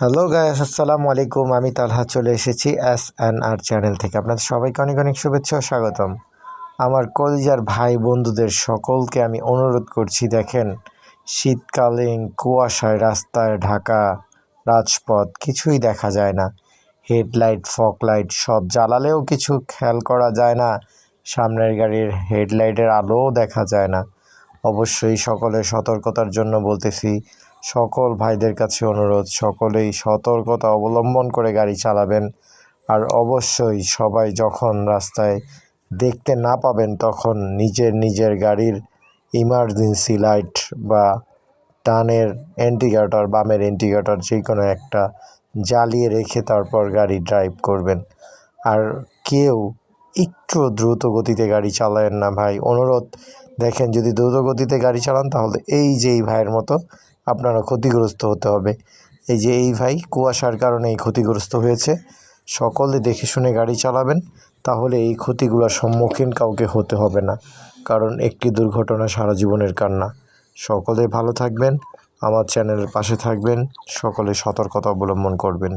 Hello Guys আসসালামু আলাইকুম আমি তালহা চলে এসেছি এস এন আর চ্যানেল থেকে। আপনাদের সবাইকে অনেক অনেক শুভেচ্ছা ও স্বাগতম। আমার কলিজার ভাই বন্ধুদের সকলকে আমি অনুরোধ করছি, দেখেন, শীতকালীন কুয়াশায় রাস্তায় ঢাকা, রাজপথ, কিছুই দেখা যায় না। হেডলাইট ফক লাইট সব জ্বালালেও কিছু খেয়াল করা যায় না। সামনের গাড়ির হেডলাইটের আলোও দেখা যায় না। অবশ্যই সকলের সতর্কতার জন্য বলতেছি সকল ভাইদের কাছে অনুরোধ, সকলেই সতর্কতা অবলম্বন করে গাড়ি চালাবেন। আর অবশ্যই সবাই যখন রাস্তায় দেখতে না পাবেন, তখন নিজের নিজের গাড়ির ইমার্জেন্সি লাইট বা টানের ইন্ডিকেটর বামের ইন্ডিকেটর যে কোনো একটা জ্বালিয়ে রেখে তারপর গাড়ি ড্রাইভ করবেন। আর কেউ একটু দ্রুত গতিতে গাড়ি চালায়েন না ভাই। অনুরোধ, দেখেন যদি দ্রুত গতিতে গাড়ি চালান তাহলে এই যে এই ভাইয়ের মতো আপনারা ক্ষতিগ্রস্ত হতে হবে। এই যে এই ভাই কুয়াশার কারণে এই ক্ষতিগ্রস্ত হয়েছে। সকলে দেখে শুনে গাড়ি চালাবেন, তাহলে এই ক্ষতিগুলোর সম্মুখীন কাউকে হতে হবে না, কারণ একটি দুর্ঘটনা সারা জীবনের কান্না। সকলে ভালো থাকবেন, আমার চ্যানেলের পাশে থাকবেন, সকলে সতর্কতা অবলম্বন করবেন।